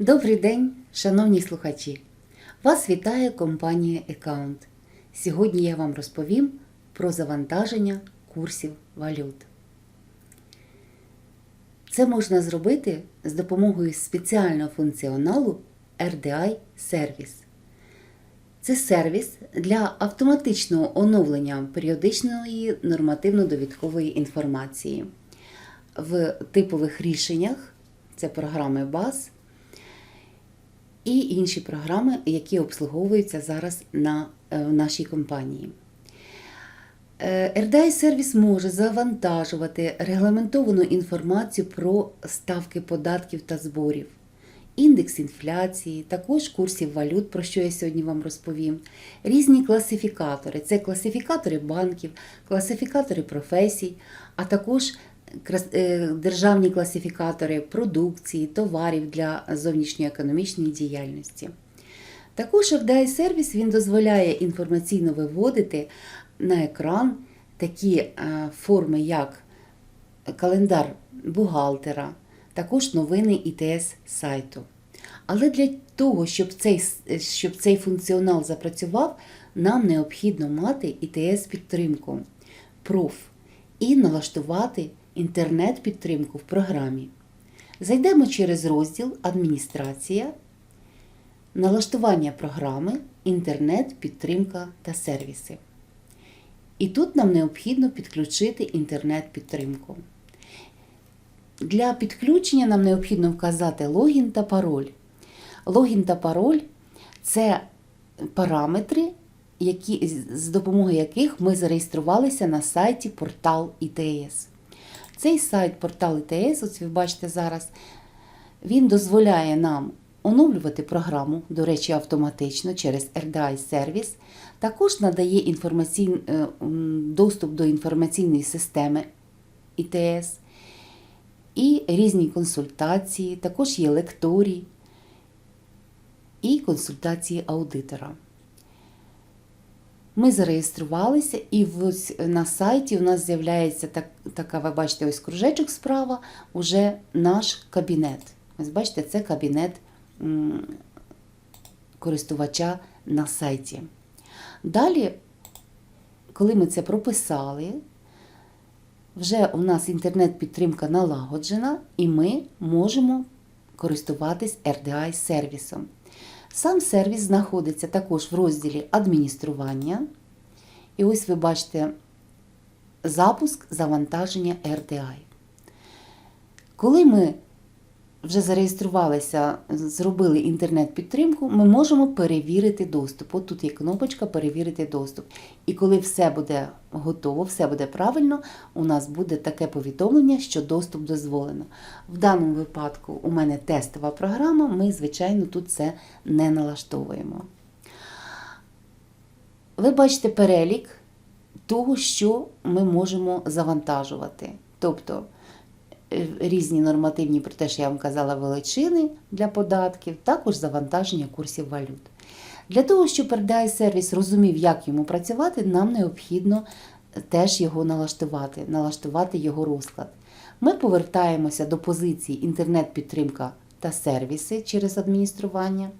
Добрий день, шановні слухачі! Вас вітає компанія Account. Сьогодні я вам розповім про завантаження курсів валют. Це можна зробити з допомогою спеціального функціоналу RDI Service. Це сервіс для автоматичного оновлення періодичної нормативно-довідкової інформації. В типових рішеннях це програми БАЗ і інші програми, які обслуговуються зараз на, е, нашій компанії. Е, RDI сервіс може завантажувати регламентовану інформацію про ставки податків та зборів, індекс інфляції, також курсів валют, про що я сьогодні вам розповім, різні класифікатори це класифікатори банків, класифікатори професій, а також державні класифікатори продукції, товарів для зовнішньоекономічної діяльності. Також RDI сервіс він дозволяє інформаційно виводити на екран такі е, форми, як календар бухгалтера, також новини ІТС сайту. Але для того, щоб цей, щоб цей функціонал запрацював, нам необхідно мати ІТС підтримку PROF і налаштувати інтернет-підтримку в програмі. Зайдемо через розділ Адміністрація, налаштування програми, інтернет, підтримка та сервіси. І тут нам необхідно підключити інтернет-підтримку. Для підключення нам необхідно вказати логін та пароль. Логін та пароль це параметри, які, з допомогою яких ми зареєструвалися на сайті портал ІТС. Цей сайт портал ІТС, ось ви бачите зараз, він дозволяє нам оновлювати програму, до речі, автоматично через RDI сервіс. Також надає е, доступ до інформаційної системи ІТС і різні консультації, також є лекторій і консультації аудитора. Ми зареєструвалися, і ось на сайті у нас з'являється так, така, ви бачите, ось кружечок справа, уже наш кабінет. Ось бачите, це кабінет користувача на сайті. Далі, коли ми це прописали, вже у нас інтернет-підтримка налагоджена, і ми можемо користуватись RDI сервісом. Сам сервіс знаходиться також в розділі адміністрування. І ось ви бачите запуск завантаження RDI. Коли ми вже зареєструвалися, зробили інтернет-підтримку, ми можемо перевірити доступ. От тут є кнопочка Перевірити доступ. І коли все буде готово, все буде правильно, у нас буде таке повідомлення, що доступ дозволено. В даному випадку у мене тестова програма, ми, звичайно, тут це не налаштовуємо. Ви бачите перелік того, що ми можемо завантажувати. Тобто різні нормативні, про те, що я вам казала, величини для податків, також завантаження курсів валют. Для того, щоб RDI сервіс розумів, як йому працювати, нам необхідно теж його налаштувати, налаштувати його розклад. Ми повертаємося до позиції інтернет-підтримка та сервіси через адміністрування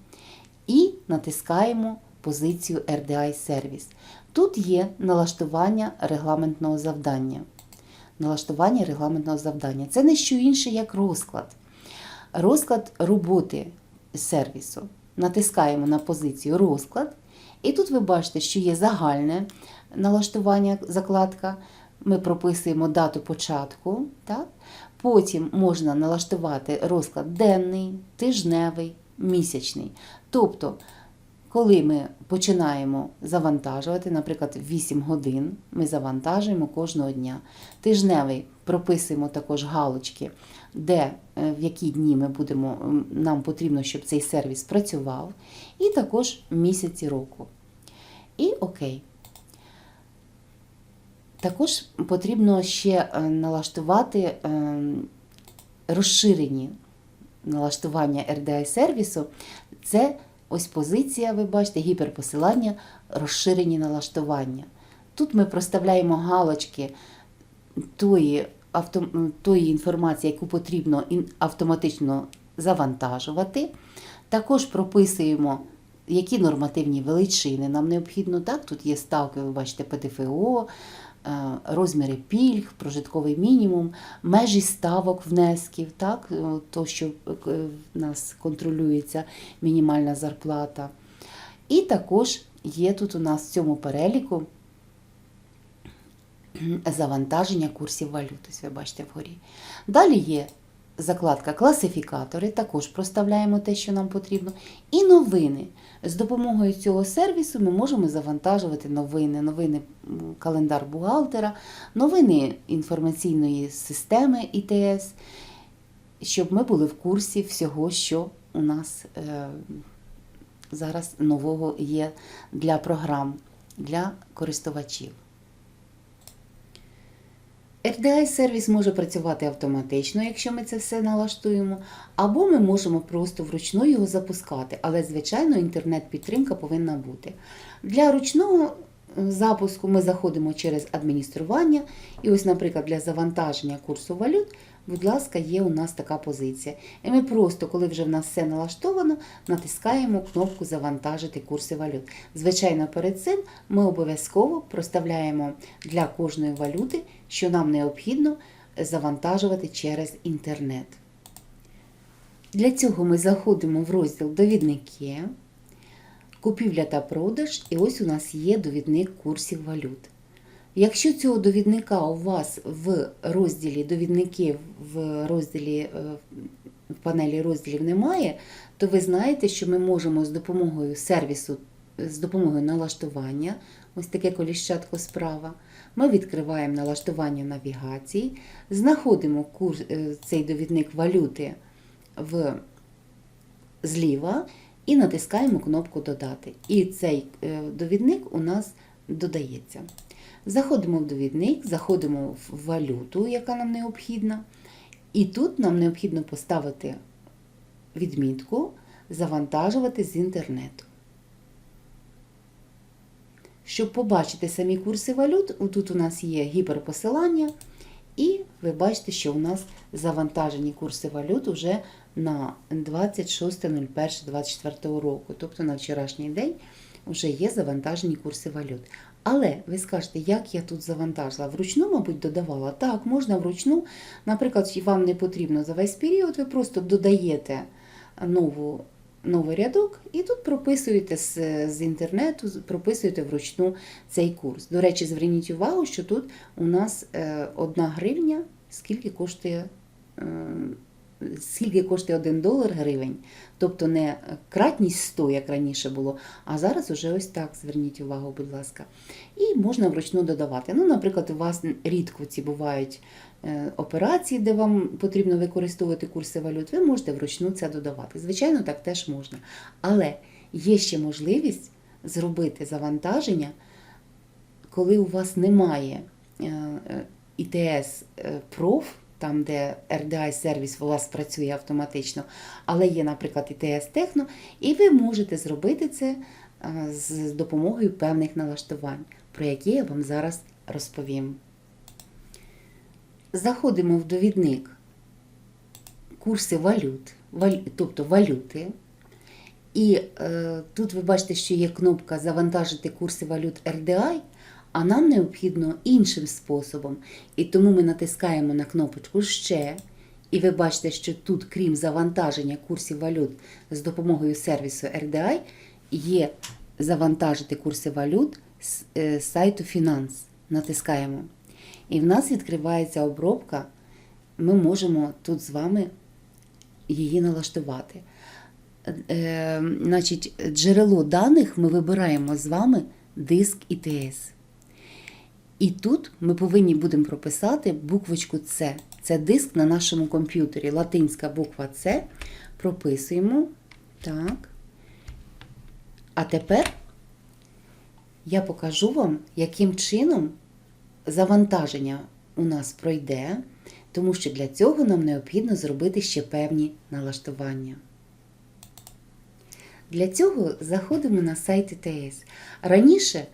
і натискаємо позицію RDI сервіс. Тут є налаштування регламентного завдання. Налаштування регламентного завдання. Це не що інше, як розклад. Розклад роботи сервісу. Натискаємо на позицію розклад. І тут ви бачите, що є загальне налаштування закладка. Ми прописуємо дату початку. Так? Потім можна налаштувати розклад денний, тижневий, місячний. Тобто, коли ми починаємо завантажувати, наприклад, 8 годин ми завантажуємо кожного дня. Тижневий прописуємо також галочки, де е, в які дні ми будемо, нам потрібно, щоб цей сервіс працював, і також місяці року. І окей. Також потрібно ще е, налаштувати е, розширені налаштування RDI сервісу. Це ось позиція, ви бачите, гіперпосилання, розширені налаштування. Тут ми проставляємо галочки тої, авто, тої інформації, яку потрібно автоматично завантажувати. Також прописуємо, які нормативні величини нам необхідно. Так, тут є ставки, ви бачите, ПДФО, розміри пільг, прожитковий мінімум, межі ставок внесків, так, е, то, що е, в нас контролюється мінімальна зарплата. І також є тут у нас в цьому переліку завантаження курсів валют. Ось ви бачите вгорі. Далі є закладка класифікатори, також проставляємо те, що нам потрібно. І новини. З допомогою цього сервісу ми можемо завантажувати новини, новини календар бухгалтера, новини інформаційної системи ІТС, щоб ми були в курсі всього, що у нас е, зараз нового є для програм, для користувачів. RDI сервіс може працювати автоматично, якщо ми це все налаштуємо, або ми можемо просто вручну його запускати, але, звичайно, інтернет-підтримка повинна бути. Для ручного запуску ми заходимо через адміністрування, і ось, наприклад, для завантаження курсу валют, будь ласка, є у нас така позиція. І ми просто, коли вже в нас все налаштовано, натискаємо кнопку Завантажити курси валют. Звичайно, перед цим ми обов'язково проставляємо для кожної валюти, що нам необхідно завантажувати через інтернет. Для цього ми заходимо в розділ Довідники, купівля та продаж, і ось у нас є довідник курсів валют. Якщо цього довідника у вас в розділі довідники в розділі е, в панелі розділів немає, то ви знаєте, що ми можемо з допомогою сервісу, з допомогою налаштування, ось таке коліщатко справа, ми відкриваємо налаштування навігації, знаходимо курс, е, цей довідник валюти в, зліва і натискаємо кнопку Додати. І цей е, довідник у нас додається. Заходимо в довідник, заходимо в валюту, яка нам необхідна. І тут нам необхідно поставити відмітку Завантажувати з інтернету. Щоб побачити самі курси валют, тут у нас є гіперпосилання, і ви бачите, що у нас завантажені курси валют уже на 26.01.24 року, тобто на вчорашній день вже є завантажені курси валют. Але ви скажете, як я тут завантажила? Вручну, мабуть, додавала. Так, можна вручну. Наприклад, вам не потрібно за весь період, ви просто додаєте нову, новий рядок і тут прописуєте з, з інтернету, прописуєте вручну цей курс. До речі, зверніть увагу, що тут у нас е, одна гривня, скільки коштує. Скільки коштує 1 долар гривень, тобто не кратність 100, як раніше було, а зараз уже ось так, зверніть увагу, будь ласка. І можна вручну додавати. Ну, Наприклад, у вас рідко ці бувають е, операції, де вам потрібно використовувати курси валют, ви можете вручну це додавати. Звичайно, так теж можна. Але є ще можливість зробити завантаження, коли у вас немає е, е, ІТС проф там, де RDI сервіс у вас працює автоматично, але є, наприклад, ІТС Техно, і ви можете зробити це з допомогою певних налаштувань, про які я вам зараз розповім. Заходимо в довідник курси валют, тобто валюти. І е, тут ви бачите, що є кнопка Завантажити курси валют RDI. А нам необхідно іншим способом. І тому ми натискаємо на кнопочку Ще. І ви бачите, що тут, крім завантаження курсів валют з допомогою сервісу RDI, є завантажити курси валют з е, сайту Finance. Натискаємо. І в нас відкривається обробка. Ми можемо тут з вами її налаштувати. Е, значить, Джерело даних ми вибираємо з вами диск ІТС. І тут ми повинні будемо прописати буквочку С. Це диск на нашому комп'ютері. Латинська буква С. Прописуємо. Так. А тепер я покажу вам, яким чином завантаження у нас пройде, тому що для цього нам необхідно зробити ще певні налаштування. Для цього заходимо на сайт ІТС. Раніше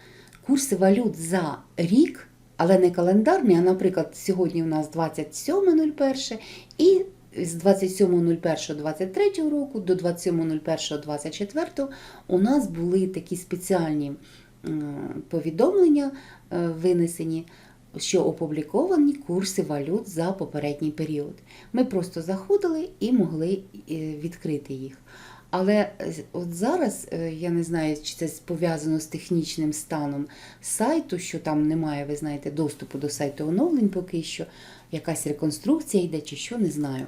курси валют за рік, але не календарний, а, наприклад, сьогодні у нас 27.01 і з 27.01.23 року до 27.01.24 у нас були такі спеціальні повідомлення е, винесені, що опубліковані курси валют за попередній період. Ми просто заходили і могли е, відкрити їх. Але е, от зараз е, я не знаю, чи це пов'язано з технічним станом сайту, що там немає, ви знаєте, доступу до сайту оновлень поки що, якась реконструкція йде, чи що, не знаю.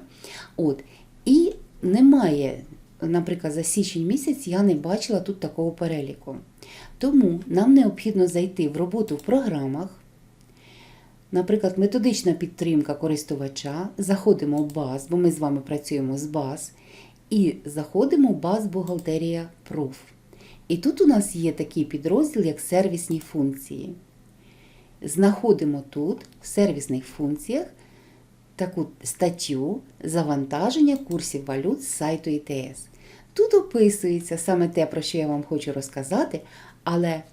От. І немає, наприклад, за січень місяць я не бачила тут такого переліку. Тому нам необхідно зайти в роботу в програмах. Наприклад, методична підтримка користувача. Заходимо в баз, бо ми з вами працюємо з баз, і заходимо в баз Бухгалтерія Proof. І тут у нас є такий підрозділ, як сервісні функції. Знаходимо тут в сервісних функціях таку статтю завантаження курсів валют з сайту ІТС. Тут описується саме те, про що я вам хочу розказати, але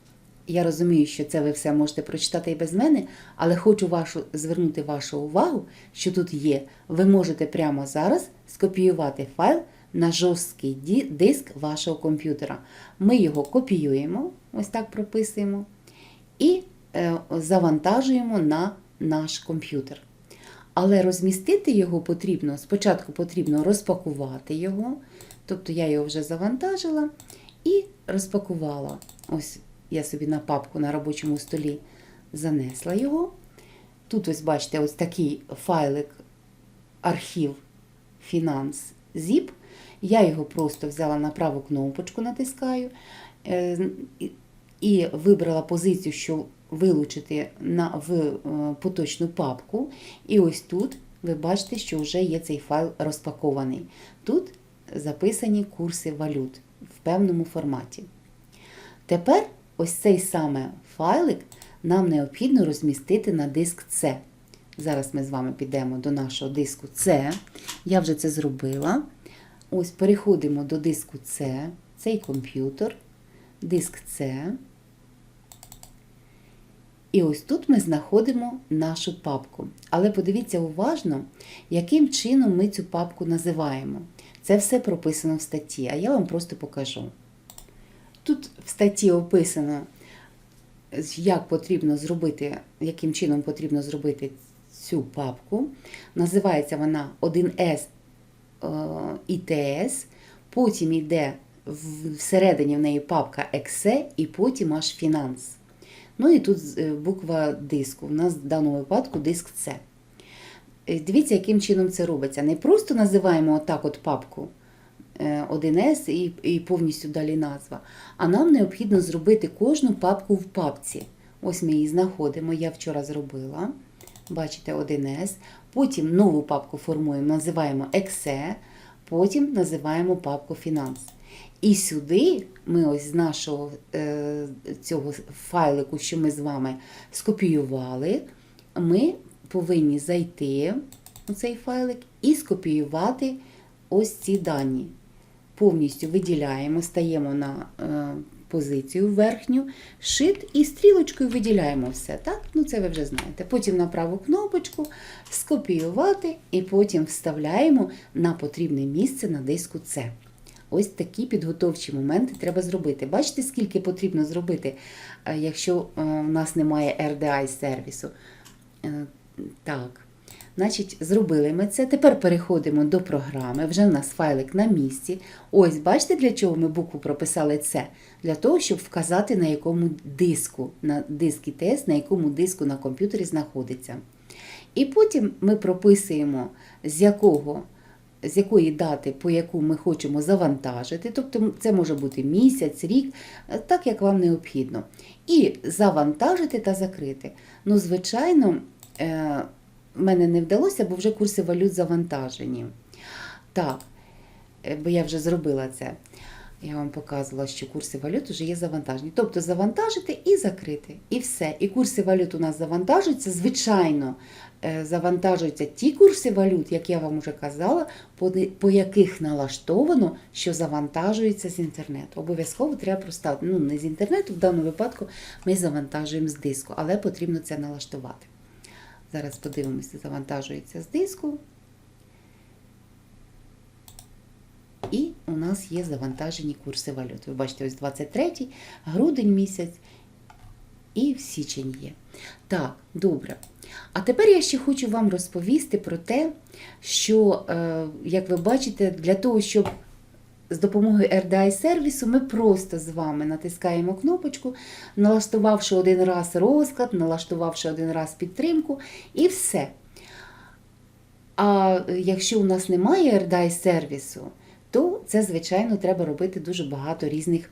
я розумію, що це ви все можете прочитати і без мене, але хочу вашу, звернути вашу увагу, що тут є. Ви можете прямо зараз скопіювати файл на жорсткий диск вашого комп'ютера. Ми його копіюємо, ось так прописуємо, і е, завантажуємо на наш комп'ютер. Але розмістити його потрібно, спочатку потрібно розпакувати його. Тобто я його вже завантажила і розпакувала. Ось я собі на папку на робочому столі занесла його. Тут ось бачите, ось такий файлик архів фінанс ZIP. Я його просто взяла на праву кнопочку, натискаю е, і- вибрала позицію, що вилучити на, в е, поточну папку. І ось тут ви бачите, що вже є цей файл розпакований. Тут записані курси валют в певному форматі. Тепер ось цей саме файлик нам необхідно розмістити на диск C. Зараз ми з вами підемо до нашого диску C. Я вже це зробила. Ось переходимо до диску C, цей комп'ютер, диск C. І ось тут ми знаходимо нашу папку. Але подивіться уважно, яким чином ми цю папку називаємо. Це все прописано в статті, а я вам просто покажу. Тут в статті описано, як потрібно зробити, яким чином потрібно зробити цю папку. Називається вона 1С е, ІТС, потім йде всередині в неї папка Exe і потім аж фінанс. Ну і тут е, буква диску. У нас в даному випадку диск С. Е, Дивіться, яким чином це робиться. Не просто називаємо отак от папку е, 1С і, і повністю далі назва. А нам необхідно зробити кожну папку в папці. Ось ми її знаходимо. Я вчора зробила. Бачите, 1С. Потім нову папку формуємо, називаємо Exe, потім називаємо папку Фінанс. І сюди ми ось з нашого е, цього файлику, що ми з вами скопіювали, ми повинні зайти у цей файлик і скопіювати ось ці дані. Повністю виділяємо, стаємо на е, позицію верхню, шит і стрілочкою виділяємо все. Так? Ну це ви вже знаєте. Потім на праву кнопочку скопіювати і потім вставляємо на потрібне місце на диску С. Ось такі підготовчі моменти треба зробити. Бачите, скільки потрібно зробити, е, якщо е, у нас немає RDI сервісу. Е, Так. Значить, зробили ми це. Тепер переходимо до програми. Вже в нас файлик на місці. Ось, бачите, для чого ми букву прописали це? Для того, щоб вказати, на якому диску, на диск ІТС, на якому диску на комп'ютері знаходиться. І потім ми прописуємо, з якого. З якої дати, по яку ми хочемо завантажити, тобто це може бути місяць, рік, так як вам необхідно. І завантажити та закрити. Ну, звичайно, е, мене не вдалося, бо вже курси валют завантажені. Так, е, бо я вже зробила це. Я вам показувала, що курси валют вже є завантажені. Тобто завантажити і закрити. І все. І курси валют у нас завантажуються. Звичайно, е, завантажуються ті курси валют, як я вам вже казала, по, яких налаштовано, що завантажується з інтернету. Обов'язково треба проставити. Ну, не з інтернету, в даному випадку ми завантажуємо з диску, але потрібно це налаштувати. Зараз подивимося, завантажується з диску. І у нас є завантажені курси валют. Ви бачите, ось 23 грудень місяць і в січень є. Так, добре. А тепер я ще хочу вам розповісти про те, що, е, як ви бачите, для того, щоб з допомогою RDI сервісу ми просто з вами натискаємо кнопочку, налаштувавши один раз розклад, налаштувавши один раз підтримку, і все. А якщо у нас немає RDI сервісу, то це, звичайно, треба робити дуже багато різних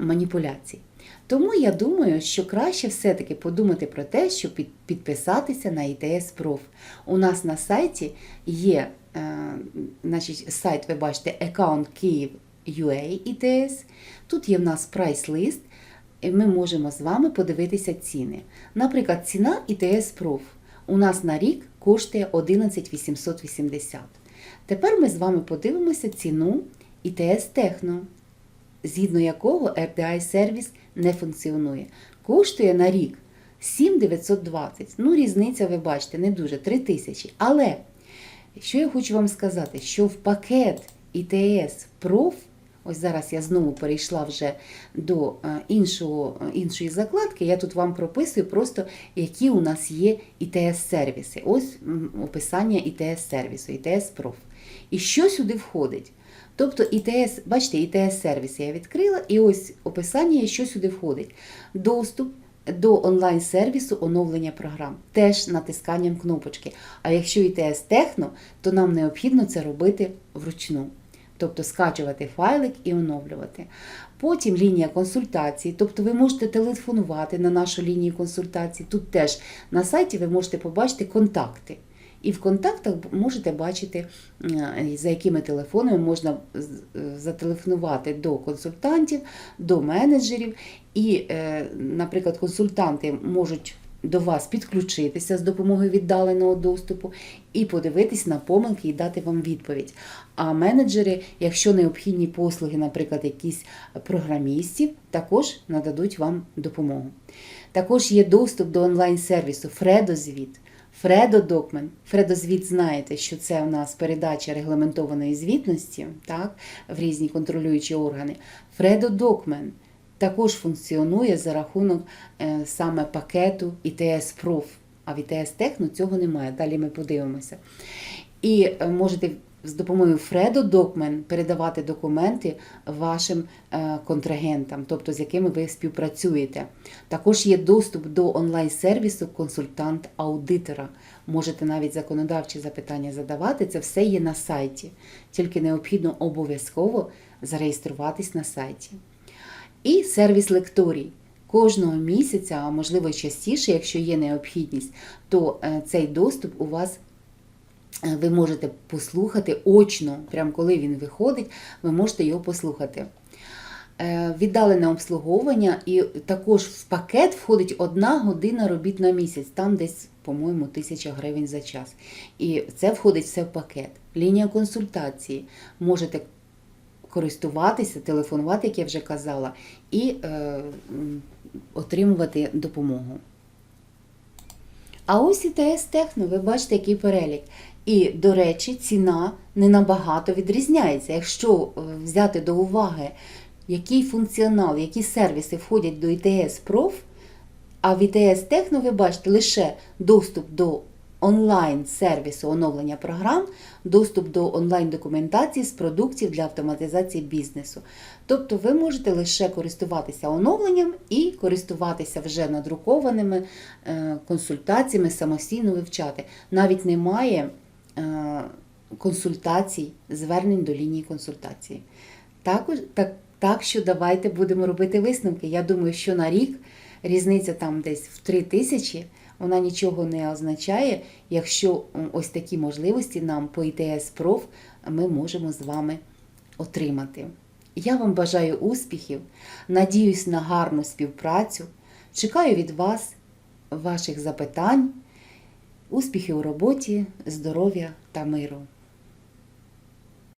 маніпуляцій. Тому я думаю, що краще все-таки подумати про те, щоб підписатися на ITS Prof. У нас на сайті є е, значить, сайт, ви бачите, аккаунт Київ UA ITS. Тут є в нас прайс-лист, і ми можемо з вами подивитися ціни. Наприклад, ціна ITS Prof у нас на рік коштує 11 880. Тепер ми з вами подивимося ціну ITS Техно згідно якого RDI сервіс не функціонує. Коштує на рік 7920. Ну, різниця, ви бачите, не дуже 3000. Але що я хочу вам сказати, що в пакет ITS Prof, ось зараз я знову перейшла вже до е, іншого, е, іншої закладки, я тут вам прописую просто, які у нас є ITS-сервіси. Ось описання ITS Prof. І що сюди входить? Тобто ІТС, бачите, ІТС-сервіс я відкрила, і ось описання, що сюди входить. Доступ до онлайн-сервісу оновлення програм, теж натисканням кнопочки. А якщо ІТС Техно, то нам необхідно це робити вручну. Тобто скачувати файлик і оновлювати. Потім лінія консультацій, тобто ви можете телефонувати на нашу лінію консультацій. Тут теж на сайті ви можете побачити контакти. І в контактах можете бачити, е, за якими телефонами можна зателефонувати до консультантів, до менеджерів. І, е, наприклад, консультанти можуть до вас підключитися з допомогою віддаленого доступу і подивитись на помилки і дати вам відповідь. А менеджери, якщо необхідні послуги, наприклад, якісь програмістів, також нададуть вам допомогу. Також є доступ до онлайн-сервісу Фредозвіт. Фредо Докмен. Фредо звіт знаєте, що це у нас передача регламентованої звітності так, в різні контролюючі органи. Фредо Докмен також функціонує за рахунок е, саме пакету ITS Proof. А в ITS Техно цього немає. Далі ми подивимося. І е, можете з допомогою Фредо Докмен передавати документи вашим е, контрагентам, тобто з якими ви співпрацюєте. Також є доступ до онлайн-сервісу консультант-аудитора. Можете навіть законодавчі запитання задавати. Це все є на сайті. Тільки необхідно обов'язково зареєструватись на сайті. І сервіс лекторій. Кожного місяця, а можливо частіше, якщо є необхідність, то е, цей доступ у вас ви можете послухати очно, прямо коли він виходить, ви можете його послухати. Е, Віддалене обслуговування, і також в пакет входить одна година робіт на місяць, там десь, по-моєму, тисяча гривень за час. І це входить все в пакет. Лінія консультації. Можете користуватися, телефонувати, як я вже казала, і е, отримувати допомогу. А ось і ТС Техно, ви бачите, який перелік. І, до речі, ціна не набагато відрізняється. Якщо е, взяти до уваги, який функціонал, які сервіси входять до ITS Prof, а в ITS Техно ви бачите лише доступ до онлайн-сервісу оновлення програм, доступ до онлайн-документації з продуктів для автоматизації бізнесу. Тобто ви можете лише користуватися оновленням і користуватися вже надрукованими е, консультаціями, самостійно вивчати. Навіть немає консультацій, звернень до лінії консультації. Також, так, так що давайте будемо робити висновки. Я думаю, що на рік різниця там десь в 3 тисячі, вона нічого не означає, якщо ось такі можливості нам по ITS Prof ми можемо з вами отримати. Я вам бажаю успіхів, надіюсь на гарну співпрацю. Чекаю від вас ваших запитань, успіхів у роботі, здоров'я та миру.